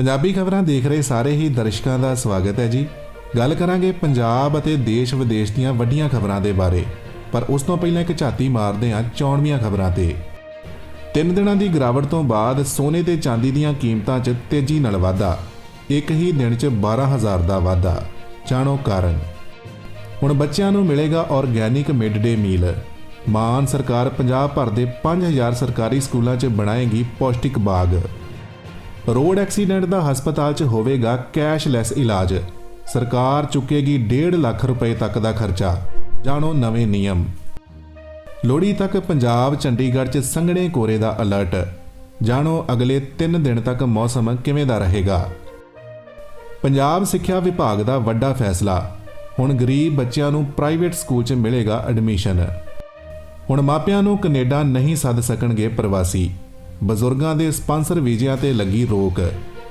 ਪੰਜਾਬੀ ਖਬਰਾਂ ਦੇਖ ਰਹੇ ਸਾਰੇ ਹੀ ਦਰਸ਼ਕਾਂ ਦਾ ਸਵਾਗਤ ਹੈ ਜੀ। ਗੱਲ ਕਰਾਂਗੇ ਪੰਜਾਬ ਅਤੇ ਦੇਸ਼ ਵਿਦੇਸ਼ ਦੀਆਂ ਵੱਡੀਆਂ ਖਬਰਾਂ ਦੇ ਬਾਰੇ। ਪਰ ਉਸ ਤੋਂ ਪਹਿਲਾਂ ਇੱਕ ਝਾਤੀ ਮਾਰਦੇ ਹਾਂ ਚੌਣਵੀਆਂ ਖਬਰਾਂ ਤੇ। ਤਿੰਨ ਦਿਨਾਂ ਦੀ ਗਿਰਾਵਟ ਤੋਂ ਬਾਅਦ ਸੋਨੇ ਤੇ ਚਾਂਦੀ ਦੀਆਂ ਕੀਮਤਾਂ 'ਚ ਤੇਜ਼ੀ ਨਾਲ ਵਾਧਾ। ਇੱਕ ਹੀ ਦਿਨ 'ਚ 12000 ਦਾ ਵਾਧਾ। ਜਾਣੋ ਕਾਰਨ। ਹੁਣ ਬੱਚਿਆਂ ਨੂੰ ਮਿਲੇਗਾ ਆਰਗੈਨਿਕ ਮਿਡ ਡੇ ਮੀਲ। ਮਾਨ ਸਰਕਾਰ ਪੰਜਾਬ ਭਰ ਦੇ 5000 ਸਰਕਾਰੀ ਸਕੂਲਾਂ 'ਚ ਬਣਾਏਗੀ ਪੌਸ਼ਟਿਕ ਬਾਗ। ਰੋਡ ਐਕਸੀਡੈਂਟ ਦਾ ਹਸਪਤਾਲ 'ਚ ਹੋਵੇਗਾ ਕੈਸ਼ਲੈਸ ਇਲਾਜ। ਸਰਕਾਰ ਚੁੱਕੇਗੀ 1.5 ਲੱਖ ਰੁਪਏ ਤੱਕ ਦਾ ਖਰਚਾ। ਜਾਣੋ ਨਵੇਂ ਨਿਯਮ। ਲੋਹੜੀ ਤੱਕ ਪੰਜਾਬ ਚੰਡੀਗੜ੍ਹ 'ਚ ਸੰਘਣੇ ਕੋਰੇ ਦਾ ਅਲਰਟ। ਜਾਣੋ ਅਗਲੇ 3 ਦਿਨ ਤੱਕ ਮੌਸਮ ਕਿਵੇਂ ਦਾ ਰਹੇਗਾ। ਪੰਜਾਬ ਸਿੱਖਿਆ ਵਿਭਾਗ ਦਾ ਵੱਡਾ ਫੈਸਲਾ। ਹੁਣ ਗਰੀਬ ਬੱਚਿਆਂ ਨੂੰ ਪ੍ਰਾਈਵੇਟ ਸਕੂਲ 'ਚ ਮਿਲੇਗਾ ਐਡਮਿਸ਼ਨ। ਹੁਣ ਮਾਪਿਆਂ ਨੂੰ ਕੈਨੇਡਾ ਨਹੀਂ ਸੱਦ ਸਕਣਗੇ ਪ੍ਰਵਾਸੀ। ਬਜ਼ੁਰਗਾਂ ਦੇ ਸਪਾਂਸਰ ਵੀਜ਼ਿਆਂ ਤੇ ਲੱਗੀ ਰੋਕ।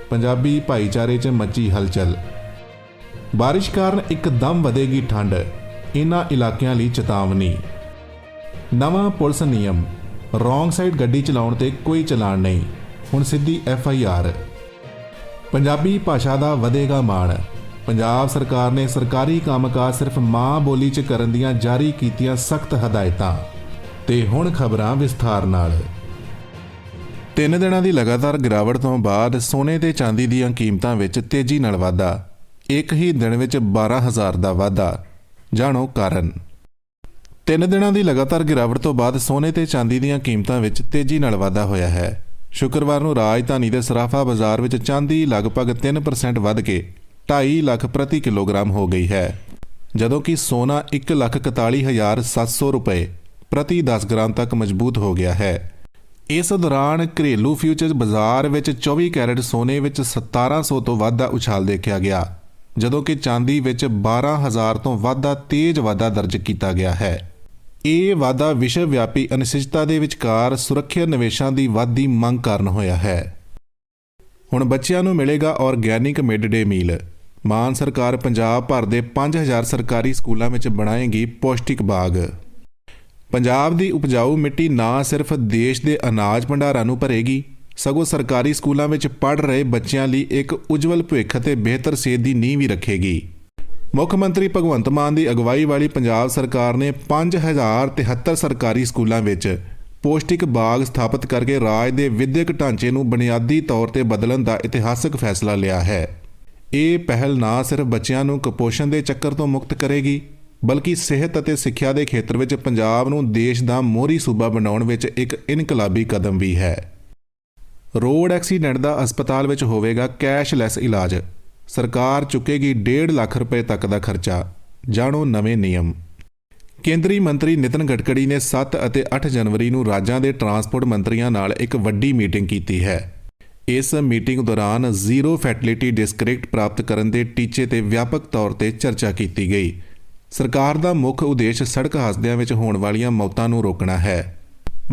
ਪੰਜਾਬੀ ਭਾਈਚਾਰੇ 'ਚ ਮੱਚੀ ਹਲਚਲ। ਬਾਰਿਸ਼ ਕਾਰਨ ਇੱਕਦਮ ਵਧੇਗੀ ਠੰਡ। ਇਨ੍ਹਾਂ ਇਲਾਕਿਆਂ ਲਈ ਚੇਤਾਵਨੀ। ਨਵਾਂ ਪੁਲਿਸ ਨਿਯਮ। ਰੋਂਗ ਸਾਈਡ ਗੱਡੀ ਚਲਾਉਣ ਤੇ ਕੋਈ ਚਲਾਨ ਨਹੀਂ। ਹੁਣ ਸਿੱਧੀ ਐਫ ਆਈ ਆਰ। ਪੰਜਾਬੀ ਭਾਸ਼ਾ ਦਾ ਵਧੇਗਾ ਮਾਣ। ਪੰਜਾਬ ਸਰਕਾਰ ਨੇ ਸਰਕਾਰੀ ਕੰਮਕਾਜ ਸਿਰਫ ਮਾਂ ਬੋਲੀ 'ਚ ਕਰਨ ਦੀਆਂ ਜਾਰੀ ਕੀਤੀਆਂ ਸਖਤ ਹਦਾਇਤਾਂ। ਤੇ ਹੁਣ ਖਬਰਾਂ ਵਿਸਥਾਰ ਨਾਲ। ਤਿੰਨ ਦਿਨਾਂ ਦੀ ਲਗਾਤਾਰ ਗਿਰਾਵਟ ਤੋਂ ਬਾਅਦ ਸੋਨੇ ਤੇ ਚਾਂਦੀ ਦੀਆਂ ਕੀਮਤਾਂ ਵਿੱਚ ਤੇਜ਼ੀ ਨਾਲ ਵਾਧਾ। ਇੱਕ ਹੀ ਦਿਨ ਵਿੱਚ 12000 ਦਾ ਵਾਧਾ। ਜਾਣੋ ਕਾਰਨ। ਤਿੰਨ ਦਿਨਾਂ ਦੀ ਲਗਾਤਾਰ ਗਿਰਾਵਟ ਤੋਂ ਬਾਅਦ ਸੋਨੇ ਤੇ ਚਾਂਦੀ ਦੀਆਂ ਕੀਮਤਾਂ ਵਿੱਚ ਤੇਜ਼ੀ ਨਾਲ ਵਾਧਾ ਹੋਇਆ ਹੈ। ਸ਼ੁੱਕਰਵਾਰ ਨੂੰ ਰਾਜਧਾਨੀ ਦੇ ਸਰਾਫਾ ਬਾਜ਼ਾਰ ਵਿੱਚ ਚਾਂਦੀ ਲਗਭਗ 3% ਵੱਧ ਕੇ 2.5 ਲੱਖ ਪ੍ਰਤੀ ਕਿਲੋਗ੍ਰਾਮ ਹੋ ਗਈ ਹੈ, ਜਦੋਂ ਕਿ ਸੋਨਾ 141700 ਰੁਪਏ ਪ੍ਰਤੀ 10 ਗ੍ਰਾਮ ਤੱਕ ਮਜ਼ਬੂਤ ਹੋ ਗਿਆ ਹੈ। ਇਸ ਦੌਰਾਨ ਘਰੇਲੂ ਫਿਊਚਰਸ ਬਾਜ਼ਾਰ ਵਿੱਚ 24 ਕੈਰਟ ਸੋਨੇ ਵਿੱਚ 1700 ਤੋਂ ਵੱਧ ਦਾ ਉਛਾਲ ਦੇਖਿਆ ਗਿਆ, ਜਦੋਂ ਕਿ ਚਾਂਦੀ ਵਿੱਚ 12000 ਤੋਂ ਵੱਧ ਦਾ ਤੇਜ਼ ਵਾਧਾ ਦਰਜ ਕੀਤਾ ਗਿਆ ਹੈ। ਇਹ ਵਾਧਾ ਵਿਸ਼ਵ ਵਿਆਪੀ ਅਨਿਸ਼ਚਿਤਤਾ ਦੇ ਵਿਚਕਾਰ ਸੁਰੱਖਿਅਤ ਨਿਵੇਸ਼ਾਂ ਦੀ ਵਾਧੀ ਮੰਗ ਕਾਰਨ ਹੋਇਆ ਹੈ। ਹੁਣ ਬੱਚਿਆਂ ਨੂੰ ਮਿਲੇਗਾ ਆਰਗੈਨਿਕ ਮਿਡ ਡੇ ਮੀਲ ਮਾਨ ਸਰਕਾਰ ਪੰਜਾਬ ਭਰ ਦੇ 5000 ਸਰਕਾਰੀ ਸਕੂਲਾਂ ਵਿੱਚ ਬਣਾਏਗੀ ਪੌਸ਼ਟਿਕ ਬਾਗ। ਪੰਜਾਬ ਦੀ ਉਪਜਾਊ ਮਿੱਟੀ ਨਾ ਸਿਰਫ ਦੇਸ਼ ਦੇ ਅਨਾਜ ਭੰਡਾਰਾਂ ਨੂੰ ਭਰੇਗੀ, ਸਗੋਂ ਸਰਕਾਰੀ ਸਕੂਲਾਂ ਵਿੱਚ ਪੜ੍ਹ ਰਹੇ ਬੱਚਿਆਂ ਲਈ ਇੱਕ ਉਜਵਲ ਭਵਿੱਖ ਅਤੇ ਬਿਹਤਰ ਸਿਹਤ ਦੀ ਨੀਂਹ ਵੀ ਰੱਖੇਗੀ। ਮੁੱਖ ਮੰਤਰੀ ਭਗਵੰਤ ਮਾਨ ਦੀ ਅਗਵਾਈ ਵਾਲੀ ਪੰਜਾਬ ਸਰਕਾਰ ਨੇ 5073 ਸਰਕਾਰੀ ਸਕੂਲਾਂ ਵਿੱਚ ਪੌਸ਼ਟਿਕ ਬਾਗ ਸਥਾਪਿਤ ਕਰਕੇ ਰਾਜ ਦੇ ਵਿਦਿਅਕ ਢਾਂਚੇ ਨੂੰ ਬੁਨਿਆਦੀ ਤੌਰ ਤੇ ਬਦਲਣ ਦਾ ਇਤਿਹਾਸਕ ਫੈਸਲਾ ਲਿਆ ਹੈ। ਇਹ ਪਹਿਲ ਨਾ ਸਿਰਫ ਬੱਚਿਆਂ ਨੂੰ ਕੁਪੋਸ਼ਣ ਦੇ ਚੱਕਰ ਤੋਂ ਮੁਕਤ ਕਰੇਗੀ ਬਲਕਿ ਸਿਹਤ ਅਤੇ ਸਿੱਖਿਆ ਦੇ ਖੇਤਰ ਵਿੱਚ ਪੰਜਾਬ ਨੂੰ ਦੇਸ਼ ਦਾ ਮੋਹਰੀ ਸੂਬਾ ਬਣਾਉਣ ਵਿੱਚ ਇੱਕ ਇਨਕਲਾਬੀ ਕਦਮ ਵੀ ਹੈ। ਰੋਡ ਐਕਸੀਡੈਂਟ ਦਾ ਹਸਪਤਾਲ ਵਿੱਚ ਹੋਵੇਗਾ ਕੈਸ਼ਲੈਸ ਇਲਾਜ। ਸਰਕਾਰ ਚੁੱਕੇਗੀ 1.5 ਲੱਖ ਰੁਪਏ ਤੱਕ ਦਾ ਖਰਚਾ। ਜਾਣੋ ਨਵੇਂ ਨਿਯਮ। ਕੇਂਦਰੀ ਮੰਤਰੀ ਨਿਤਨ ਗਡਕਰੀ ਨੇ 7 ਅਤੇ 8 ਜਨਵਰੀ ਨੂੰ ਰਾਜਾਂ ਦੇ ਟਰਾਂਸਪੋਰਟ ਮੰਤਰੀਆਂ ਨਾਲ ਇੱਕ ਵੱਡੀ ਮੀਟਿੰਗ ਕੀਤੀ ਹੈ। ਇਸ ਮੀਟਿੰਗ ਦੌਰਾਨ ਜ਼ੀਰੋ ਫੈਟਲਿਟੀ ਡਿਸਕ੍ਰਿਕਟ ਪ੍ਰਾਪਤ ਕਰਨ ਦੇ ਟੀਚੇ ਤੇ ਵਿਆਪਕ ਤੌਰ ਤੇ ਚਰਚਾ ਕੀਤੀ ਗਈ। ਸਰਕਾਰ ਦਾ ਮੁੱਖ ਉਦੇਸ਼ ਸੜਕ ਹਾਦਸਿਆਂ ਵਿੱਚ ਹੋਣ ਵਾਲੀਆਂ ਮੌਤਾਂ ਨੂੰ ਰੋਕਣਾ ਹੈ।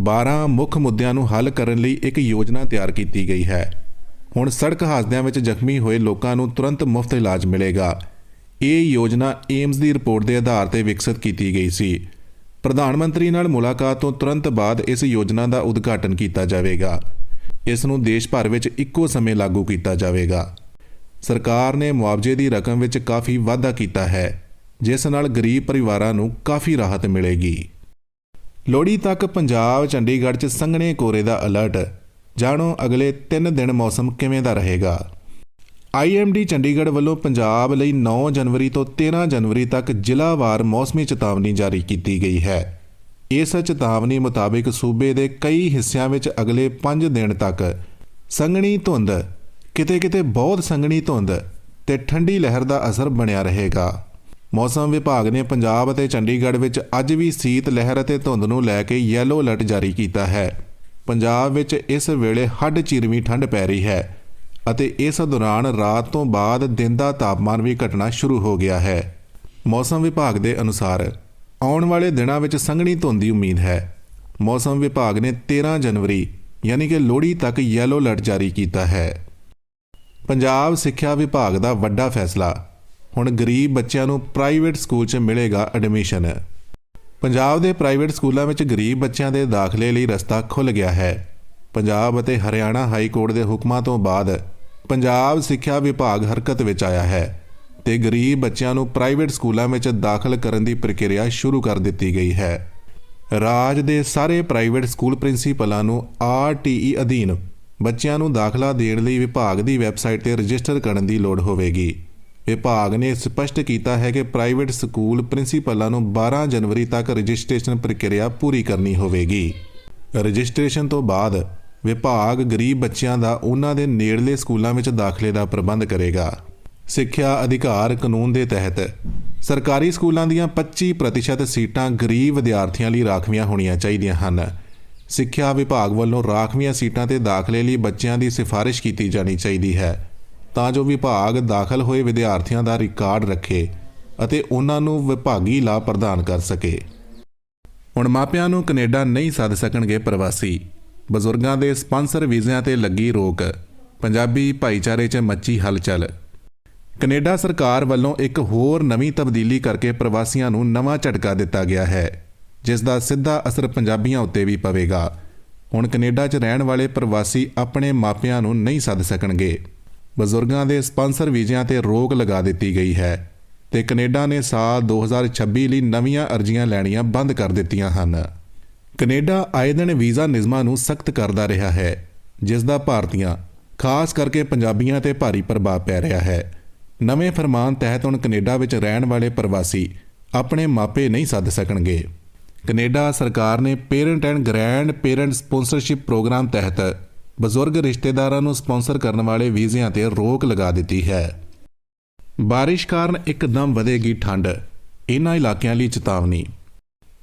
12 ਮੁੱਖ ਮੁੱਦਿਆਂ ਨੂੰ ਹੱਲ ਕਰਨ ਲਈ ਇੱਕ ਯੋਜਨਾ ਤਿਆਰ ਕੀਤੀ ਗਈ ਹੈ। ਹੁਣ ਸੜਕ ਹਾਦਸਿਆਂ ਵਿੱਚ ਜ਼ਖਮੀ ਹੋਏ ਲੋਕਾਂ ਨੂੰ ਤੁਰੰਤ ਮੁਫਤ ਇਲਾਜ ਮਿਲੇਗਾ। ਇਹ ਯੋਜਨਾ ਏਮਸ ਦੀ ਰਿਪੋਰਟ ਦੇ ਆਧਾਰ ਤੇ ਵਿਕਸਿਤ ਕੀਤੀ ਗਈ ਸੀ। ਪ੍ਰਧਾਨ ਮੰਤਰੀ ਨਾਲ ਮੁਲਾਕਾਤ ਤੋਂ ਤੁਰੰਤ ਬਾਅਦ ਇਸ ਯੋਜਨਾ ਦਾ ਉਦਘਾਟਨ ਕੀਤਾ ਜਾਵੇਗਾ। ਇਸ ਨੂੰ ਦੇਸ਼ ਭਰ ਵਿੱਚ ਇੱਕੋ ਸਮੇਂ ਲਾਗੂ ਕੀਤਾ ਜਾਵੇਗਾ। ਸਰਕਾਰ ਨੇ ਮੁਆਵਜ਼ੇ ਦੀ ਰਕਮ ਵਿੱਚ ਕਾਫੀ ਵਾਧਾ ਕੀਤਾ ਹੈ। ਜਿਸ ਨਾਲ ਗਰੀਬ ਪਰਿਵਾਰਾਂ ਨੂੰ ਕਾਫੀ ਰਾਹਤ ਮਿਲੇਗੀ। ਲੋਹੜੀ ਤੱਕ ਪੰਜਾਬ ਚੰਡੀਗੜ੍ਹ 'ਚ ਸੰਘਣੇ ਕੋਰੇ ਦਾ ਅਲਰਟ। ਜਾਣੋ ਅਗਲੇ 3 ਦਿਨ ਮੌਸਮ ਕਿਵੇਂ ਦਾ ਰਹੇਗਾ। ਆਈਐਮਡੀ ਚੰਡੀਗੜ੍ਹ ਵੱਲੋਂ ਪੰਜਾਬ ਲਈ 9 ਜਨਵਰੀ ਤੋਂ 13 ਜਨਵਰੀ ਤੱਕ ਜ਼ਿਲ੍ਹਾਵਾਰ ਮੌਸਮੀ ਚੇਤਾਵਨੀ ਜਾਰੀ ਕੀਤੀ ਗਈ ਹੈ। ਇਸ ਚੇਤਾਵਨੀ ਮੁਤਾਬਿਕ ਸੂਬੇ ਦੇ ਕਈ ਹਿੱਸਿਆਂ ਵਿੱਚ ਅਗਲੇ 5 ਦਿਨ ਤੱਕ ਸੰਘਣੀ ਧੁੰਦ, ਕਿਤੇ-ਕਿਤੇ ਬਹੁਤ ਸੰਘਣੀ ਧੁੰਦ ਤੇ ਠੰਡੀ ਲਹਿਰ ਦਾ ਅਸਰ ਬਣਿਆ ਰਹੇਗਾ। ਮੌਸਮ ਵਿਭਾਗ ਨੇ ਪੰਜਾਬ ਅਤੇ ਚੰਡੀਗੜ੍ਹ ਵਿੱਚ ਅੱਜ ਵੀ ਸੀਤ ਲਹਿਰ ਅਤੇ ਧੁੰਦ ਨੂੰ ਲੈ ਕੇ ਯੈਲੋ ਅਲਰਟ ਜਾਰੀ ਕੀਤਾ ਹੈ। ਪੰਜਾਬ ਵਿੱਚ ਇਸ ਵੇਲੇ ਹੱਡ ਚੀਰਵੀਂ ਠੰਡ ਪੈ ਰਹੀ ਹੈ ਅਤੇ ਇਸ ਦੌਰਾਨ ਰਾਤ ਤੋਂ ਬਾਅਦ ਦਿਨ ਦਾ ਤਾਪਮਾਨ ਵੀ ਘਟਣਾ ਸ਼ੁਰੂ ਹੋ ਗਿਆ ਹੈ। ਮੌਸਮ ਵਿਭਾਗ ਦੇ ਅਨੁਸਾਰ ਆਉਣ ਵਾਲੇ ਦਿਨਾਂ ਵਿੱਚ ਸੰਘਣੀ ਧੁੰਦ ਦੀ ਉਮੀਦ ਹੈ। ਮੌਸਮ ਵਿਭਾਗ ਨੇ 13 ਜਨਵਰੀ ਯਾਨੀ ਕਿ ਲੋਹੜੀ ਤੱਕ ਯੈਲੋ ਅਲਰਟ ਜਾਰੀ ਕੀਤਾ ਹੈ। ਪੰਜਾਬ ਸਿੱਖਿਆ ਵਿਭਾਗ ਦਾ ਵੱਡਾ ਫੈਸਲਾ ਹੁਣ ਗਰੀਬ ਬੱਚਿਆਂ ਨੂੰ ਪ੍ਰਾਈਵੇਟ ਸਕੂਲ 'ਚ ਮਿਲੇਗਾ ਐਡਮਿਸ਼ਨ। ਪੰਜਾਬ ਦੇ ਪ੍ਰਾਈਵੇਟ ਸਕੂਲਾਂ ਵਿੱਚ ਗਰੀਬ ਬੱਚਿਆਂ ਦੇ ਦਾਖਲੇ ਲਈ ਰਸਤਾ ਖੁੱਲ੍ਹ ਗਿਆ ਹੈ। ਪੰਜਾਬ ਅਤੇ ਹਰਿਆਣਾ ਹਾਈ ਕੋਰਟ ਦੇ ਹੁਕਮਾਂ ਤੋਂ ਬਾਅਦ ਪੰਜਾਬ ਸਿੱਖਿਆ ਵਿਭਾਗ ਹਰਕਤ ਵਿੱਚ ਆਇਆ ਹੈ ਤੇ ਗਰੀਬ ਬੱਚਿਆਂ ਨੂੰ ਪ੍ਰਾਈਵੇਟ ਸਕੂਲਾਂ ਵਿੱਚ ਦਾਖਲ ਕਰਨ ਦੀ ਪ੍ਰਕਿਰਿਆ ਸ਼ੁਰੂ ਕਰ ਦਿੱਤੀ ਗਈ ਹੈ। ਰਾਜ ਦੇ ਸਾਰੇ ਪ੍ਰਾਈਵੇਟ ਸਕੂਲ ਪ੍ਰਿੰਸੀਪਲਾਂ ਨੂੰ ਆਰਟੀਈ ਅਧੀਨ ਬੱਚਿਆਂ ਨੂੰ ਦਾਖਲਾ ਦੇਣ ਲਈ ਵਿਭਾਗ ਦੀ ਵੈਬਸਾਈਟ ਤੇ ਰਜਿਸਟਰ ਕਰਨ ਦੀ ਲੋੜ ਹੋਵੇਗੀ। ਵਿਭਾਗ ਨੇ ਸਪਸ਼ਟ ਕੀਤਾ ਹੈ ਕਿ ਪ੍ਰਾਈਵੇਟ ਸਕੂਲ ਪ੍ਰਿੰਸੀਪਲਾਂ ਨੂੰ 12 ਜਨਵਰੀ ਤੱਕ ਰਜਿਸਟ੍ਰੇਸ਼ਨ ਪ੍ਰਕਿਰਿਆ ਪੂਰੀ ਕਰਨੀ ਹੋਵੇਗੀ। ਰਜਿਸਟ੍ਰੇਸ਼ਨ ਤੋਂ ਬਾਅਦ ਵਿਭਾਗ ਗਰੀਬ ਬੱਚਿਆਂ ਦਾ ਉਹਨਾਂ ਦੇ ਨੇੜਲੇ ਸਕੂਲਾਂ ਵਿੱਚ ਦਾਖਲੇ ਦਾ ਪ੍ਰਬੰਧ ਕਰੇਗਾ। ਸਿੱਖਿਆ ਅਧਿਕਾਰ ਕਾਨੂੰਨ ਦੇ ਤਹਿਤ ਸਰਕਾਰੀ ਸਕੂਲਾਂ ਦੀਆਂ 25% ਸੀਟਾਂ ਗਰੀਬ ਵਿਦਿਆਰਥੀਆਂ ਲਈ ਰਾਖਵੀਆਂ ਹੋਣੀਆਂ ਚਾਹੀਦੀਆਂ ਹਨ। ਸਿੱਖਿਆ ਵਿਭਾਗ ਵੱਲੋਂ ਰਾਖਵੀਆਂ ਸੀਟਾਂ ਤੇ ਦਾਖਲੇ ਲਈ ਬੱਚਿਆਂ ਦੀ ਸਿਫਾਰਿਸ਼ ਕੀਤੀ ਜਾਣੀ ਚਾਹੀਦੀ ਹੈ। ਤਾਂ ਜੋ ਵਿਭਾਗ ਦਾਖਲ ਹੋਏ ਵਿਦਿਆਰਥੀਆਂ ਦਾ ਰਿਕਾਰਡ ਰੱਖੇ ਅਤੇ ਉਹਨਾਂ ਨੂੰ ਵਿਭਾਗੀ ਲਾਭ ਪ੍ਰਦਾਨ ਕਰ ਸਕੇ। ਹੁਣ ਮਾਪਿਆਂ ਨੂੰ ਕੈਨੇਡਾ ਨਹੀਂ ਸੱਦ ਸਕਣਗੇ ਪ੍ਰਵਾਸੀ। ਬਜ਼ੁਰਗਾਂ ਦੇ ਸਪਾਂਸਰ ਵੀਜ਼ਿਆਂ ਤੇ ਲੱਗੀ ਰੋਕ। ਪੰਜਾਬੀ ਭਾਈਚਾਰੇ 'ਚ ਮੱਚੀ ਹਲਚਲ। ਕੈਨੇਡਾ ਸਰਕਾਰ ਵੱਲੋਂ ਇੱਕ ਹੋਰ ਨਵੀਂ ਤਬਦੀਲੀ ਕਰਕੇ ਪ੍ਰਵਾਸੀਆਂ ਨੂੰ ਨਵਾਂ ਝਟਕਾ ਦਿੱਤਾ ਗਿਆ ਹੈ, ਜਿਸ ਦਾ ਸਿੱਧਾ ਅਸਰ ਪੰਜਾਬੀਆਂ ਉੱਤੇ ਵੀ ਪਵੇਗਾ। ਹੁਣ ਕੈਨੇਡਾ 'ਚ ਰਹਿਣ ਵਾਲੇ ਪ੍ਰਵਾਸੀ ਆਪਣੇ ਮਾਪਿਆਂ ਨੂੰ ਨਹੀਂ ਸੱਦ ਸਕਣਗੇ। ਬਜ਼ੁਰਗਾਂ ਦੇ ਸਪਾਂਸਰ ਵੀਜ਼ਿਆਂ ਤੇ ਰੋਕ ਲਗਾ ਦਿੱਤੀ ਗਈ ਹੈ ਤੇ ਕੈਨੇਡਾ ਨੇ ਸਾਲ 2026 ਲਈ ਨਵੀਆਂ ਅਰਜ਼ੀਆਂ ਲੈਣੀਆਂ ਬੰਦ ਕਰ ਦਿੱਤੀਆਂ ਹਨ। ਕੈਨੇਡਾ ਆਏ ਦਿਨ ਵੀਜ਼ਾ ਨਿਯਮਾਂ ਨੂੰ ਸਖਤ ਕਰਦਾ ਰਿਹਾ ਹੈ, ਜਿਸ ਦਾ ਭਾਰਤੀਆਂ, ਖਾਸ ਕਰਕੇ ਪੰਜਾਬੀਆਂ ਤੇ ਭਾਰੀ ਪ੍ਰਭਾਵ ਪੈ ਰਿਹਾ ਹੈ। ਨਵੇਂ ਫਰਮਾਨ ਤਹਿਤ ਹੁਣ ਕੈਨੇਡਾ ਵਿੱਚ ਰਹਿਣ ਵਾਲੇ ਪ੍ਰਵਾਸੀ ਆਪਣੇ ਮਾਪੇ ਨਹੀਂ ਸੱਦ ਸਕਣਗੇ। ਕੈਨੇਡਾ ਸਰਕਾਰ ਨੇ parent and grand parent sponsorship programme ਤਹਿਤ ਬਜ਼ੁਰਗ ਰਿਸ਼ਤੇਦਾਰਾਂ ਨੂੰ ਸਪਾਂਸਰ ਕਰਨ ਵਾਲੇ ਵੀਜ਼ਿਆਂ ਤੇ ਰੋਕ ਲਗਾ ਦਿੱਤੀ ਹੈ। ਬਾਰਿਸ਼ ਕਾਰਨ ਇੱਕਦਮ ਵਧੇਗੀ ਠੰਡ। ਇਨ੍ਹਾਂ ਇਲਾਕਿਆਂ ਲਈ ਚੇਤਾਵਨੀ।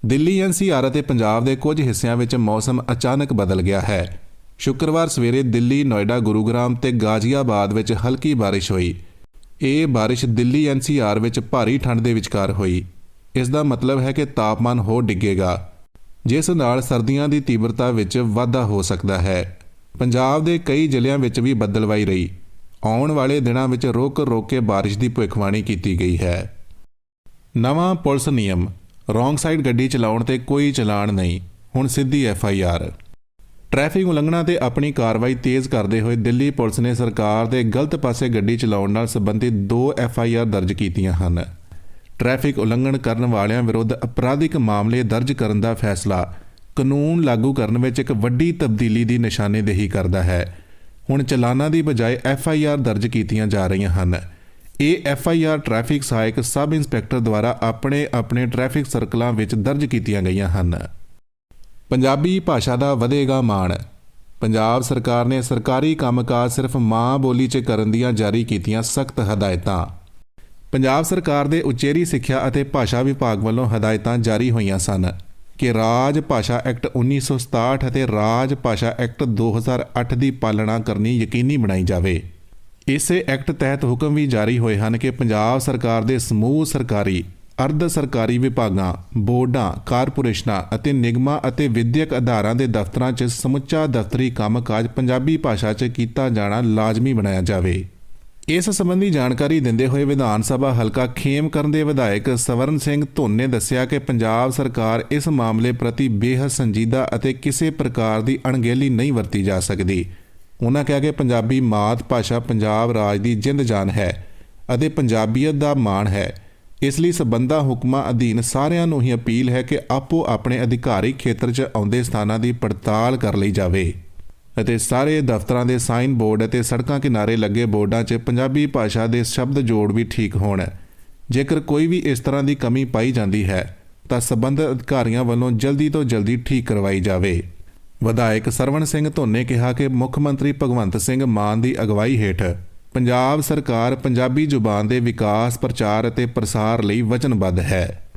ਦਿੱਲੀ ਐਨਸੀਆਰ ਅਤੇ ਪੰਜਾਬ ਦੇ ਕੁਝ ਹਿੱਸਿਆਂ ਵਿੱਚ ਮੌਸਮ ਅਚਾਨਕ ਬਦਲ ਗਿਆ ਹੈ। ਸ਼ੁੱਕਰਵਾਰ ਸਵੇਰੇ ਦਿੱਲੀ, ਨੋਇਡਾ, ਗੁਰੂਗ੍ਰਾਮ ਤੇ ਗਾਜ਼ੀਆਬਾਦ ਵਿੱਚ ਹਲਕੀ ਬਾਰਿਸ਼ ਹੋਈ। ਇਹ ਬਾਰਿਸ਼ ਦਿੱਲੀ ਐਨਸੀਆਰ ਵਿੱਚ ਭਾਰੀ ਠੰਡ ਦੇ ਵਿਚਕਾਰ ਹੋਈ। ਇਸ ਦਾ ਮਤਲਬ ਹੈ ਕਿ ਤਾਪਮਾਨ ਹੋਰ ਡਿੱਗੇਗਾ, ਜਿਸ ਨਾਲ ਸਰਦੀਆਂ ਦੀ ਤੀਬਰਤਾ ਵਿੱਚ ਵਾਧਾ ਹੋ ਸਕਦਾ ਹੈ। ਪੰਜਾਬ ਦੇ ਕਈ ਜ਼ਿਲ੍ਹਿਆਂ ਵਿੱਚ ਵੀ ਬੱਦਲਵਾਈ ਰਹੀ। ਆਉਣ ਵਾਲੇ ਦਿਨਾਂ ਵਿੱਚ ਰੁਕ ਰੋਕ ਕੇ ਬਾਰਿਸ਼ ਦੀ ਭਵਿੱਖਬਾਣੀ ਕੀਤੀ ਗਈ ਹੈ। ਨਵਾਂ ਪੁਲਿਸ ਨਿਯਮ, ਰੋਂਗ ਸਾਈਡ ਗੱਡੀ ਚਲਾਉਣ ਤੇ ਕੋਈ ਚਲਾਨ ਨਹੀਂ, ਹੁਣ ਸਿੱਧੀ ਐਫ ਆਈ ਆਰ। ਟ੍ਰੈਫਿਕ ਉਲੰਘਣਾ ਤੇ ਆਪਣੀ ਕਾਰਵਾਈ ਤੇਜ਼ ਕਰਦੇ ਹੋਏ ਦਿੱਲੀ ਪੁਲਿਸ ਨੇ ਸਰਕਾਰ ਦੇ ਗਲਤ ਪਾਸੇ ਗੱਡੀ ਚਲਾਉਣ ਨਾਲ ਸੰਬੰਧਿਤ ਦੋ ਐਫ ਆਈ ਆਰ ਦਰਜ ਕੀਤੀਆਂ ਹਨ। ਟ੍ਰੈਫਿਕ ਉਲੰਘਣ ਕਰਨ ਵਾਲਿਆਂ ਵਿਰੁੱਧ ਅਪਰਾਧਿਕ ਮਾਮਲੇ ਦਰਜ ਕਰਨ ਦਾ ਫੈਸਲਾ ਕਾਨੂੰਨ ਲਾਗੂ ਕਰਨ ਵਿੱਚ ਇੱਕ ਵੱਡੀ ਤਬਦੀਲੀ ਦੀ ਨਿਸ਼ਾਨੇਦੇਹੀ ਕਰਦਾ ਹੈ। ਹੁਣ ਚਲਾਨਾਂ ਦੀ ਬਜਾਏ ਐਫ ਆਈ ਆਰ ਦਰਜ ਕੀਤੀਆਂ ਜਾ ਰਹੀਆਂ ਹਨ। ਇਹ ਐਫ ਆਈ ਆਰ ਟ੍ਰੈਫਿਕ ਸਹਾਇਕ ਸਬ ਇੰਸਪੈਕਟਰ ਦੁਆਰਾ ਆਪਣੇ ਆਪਣੇ ਟ੍ਰੈਫਿਕ ਸਰਕਲਾਂ ਵਿੱਚ ਦਰਜ ਕੀਤੀਆਂ ਗਈਆਂ ਹਨ। ਪੰਜਾਬੀ ਭਾਸ਼ਾ ਦਾ ਵਧੇਗਾ ਮਾਣ। ਪੰਜਾਬ ਸਰਕਾਰ ਨੇ ਸਰਕਾਰੀ ਕੰਮਕਾਜ ਸਿਰਫ ਮਾਂ ਬੋਲੀ 'ਚ ਕਰਨ ਦੀਆਂ ਜਾਰੀ ਕੀਤੀਆਂ ਸਖਤ ਹਦਾਇਤਾਂ। ਪੰਜਾਬ ਸਰਕਾਰ ਦੇ ਉਚੇਰੀ ਸਿੱਖਿਆ ਅਤੇ ਭਾਸ਼ਾ ਵਿਭਾਗ ਵੱਲੋਂ ਹਦਾਇਤਾਂ ਜਾਰੀ ਹੋਈਆਂ ਸਨ। ਕਿ ਰਾਜ ਭਾਸ਼ਾ ਐਕਟ 1967 ਅਤੇ ਰਾਜ ਭਾਸ਼ਾ ਐਕਟ 2008 ਦੀ ਪਾਲਣਾ ਕਰਨੀ ਯਕੀਨੀ ਬਣਾਈ ਜਾਵੇ। ਇਸੇ ਐਕਟ ਤਹਿਤ ਹੁਕਮ ਵੀ ਜਾਰੀ ਹੋਏ ਹਨ ਕਿ ਪੰਜਾਬ ਸਰਕਾਰ ਦੇ ਸਮੂਹ ਸਰਕਾਰੀ, ਅਰਧ ਸਰਕਾਰੀ ਵਿਭਾਗਾਂ, ਬੋਰਡਾਂ, ਕਾਰਪੋਰੇਸ਼ਨਾਂ ਅਤੇ ਨਿਗਮਾਂ ਅਤੇ ਵਿਦਿਅਕ ਅਧਾਰਾਂ ਦੇ ਦਫ਼ਤਰਾਂ 'ਚ ਸਮੁੱਚਾ ਦਫ਼ਤਰੀ ਕੰਮਕਾਜ ਪੰਜਾਬੀ ਭਾਸ਼ਾ 'ਚ ਕੀਤਾ ਜਾਣਾ ਲਾਜ਼ਮੀ ਬਣਾਇਆ ਜਾਵੇ। ਇਸ ਸੰਬੰਧੀ ਜਾਣਕਾਰੀ ਦਿੰਦੇ ਹੋਏ ਵਿਧਾਨ ਸਭਾ ਹਲਕਾ ਖੇਮਕਰਨ ਦੇ ਵਿਧਾਇਕ ਸਵਰਨ ਸਿੰਘ ਧੁੰਨ ਨੇ ਦੱਸਿਆ ਕਿ ਪੰਜਾਬ ਸਰਕਾਰ ਇਸ ਮਾਮਲੇ ਪ੍ਰਤੀ ਬੇਹੱਦ ਸੰਜੀਦਾ ਅਤੇ ਕਿਸੇ ਪ੍ਰਕਾਰ ਦੀ ਅਣਗਹਿਲੀ ਨਹੀਂ ਵਰਤੀ ਜਾ ਸਕਦੀ। ਉਹਨਾਂ ਕਿਹਾ ਕਿ ਪੰਜਾਬੀ ਮਾਤ ਭਾਸ਼ਾ ਪੰਜਾਬ ਰਾਜ ਦੀ ਜਿੰਦ ਜਾਨ ਹੈ ਅਤੇ ਪੰਜਾਬੀਅਤ ਦਾ ਮਾਣ ਹੈ। ਇਸ ਲਈ ਸਬੰਧਾ ਹੁਕਮਾਂ ਅਧੀਨ ਸਾਰਿਆਂ ਨੂੰ ਹੀ ਅਪੀਲ ਹੈ ਕਿ ਆਪੋ ਆਪਣੇ ਅਧਿਕਾਰੀ ਖੇਤਰ 'ਚ ਆਉਂਦੇ ਸਥਾਨਾਂ ਦੀ ਪੜਤਾਲ ਕਰ ਲਈ ਜਾਵੇ। ਅਤੇ ਸਾਰੇ ਦਫ਼ਤਰਾਂ ਦੇ ਸਾਈਨ ਬੋਰਡ ਅਤੇ ਸੜਕਾਂ ਕਿਨਾਰੇ ਲੱਗੇ ਬੋਰਡਾਂ 'ਚ ਪੰਜਾਬੀ ਭਾਸ਼ਾ ਦੇ ਸ਼ਬਦ ਜੋੜ ਵੀ ਠੀਕ ਹੋਣ। ਜੇਕਰ ਕੋਈ ਵੀ ਇਸ ਤਰ੍ਹਾਂ ਦੀ ਕਮੀ ਪਾਈ ਜਾਂਦੀ ਹੈ, ਤਾਂ ਸਬੰਧਤ ਅਧਿਕਾਰੀਆਂ ਵੱਲੋਂ ਜਲਦੀ ਤੋਂ ਜਲਦੀ ਠੀਕ ਕਰਵਾਈ ਜਾਵੇ। ਵਿਧਾਇਕ ਸਰਵਣ ਸਿੰਘ ਧੋਨੇ ਕਿਹਾ ਕਿ ਮੁੱਖ ਮੰਤਰੀ ਭਗਵੰਤ ਸਿੰਘ ਮਾਨ ਦੀ ਅਗਵਾਈ ਹੇਠ ਪੰਜਾਬ ਸਰਕਾਰ ਪੰਜਾਬੀ ਜ਼ੁਬਾਨ ਦੇ ਵਿਕਾਸ, ਪ੍ਰਚਾਰ ਅਤੇ ਪ੍ਰਸਾਰ ਲਈ ਵਚਨਬੱਧ ਹੈ।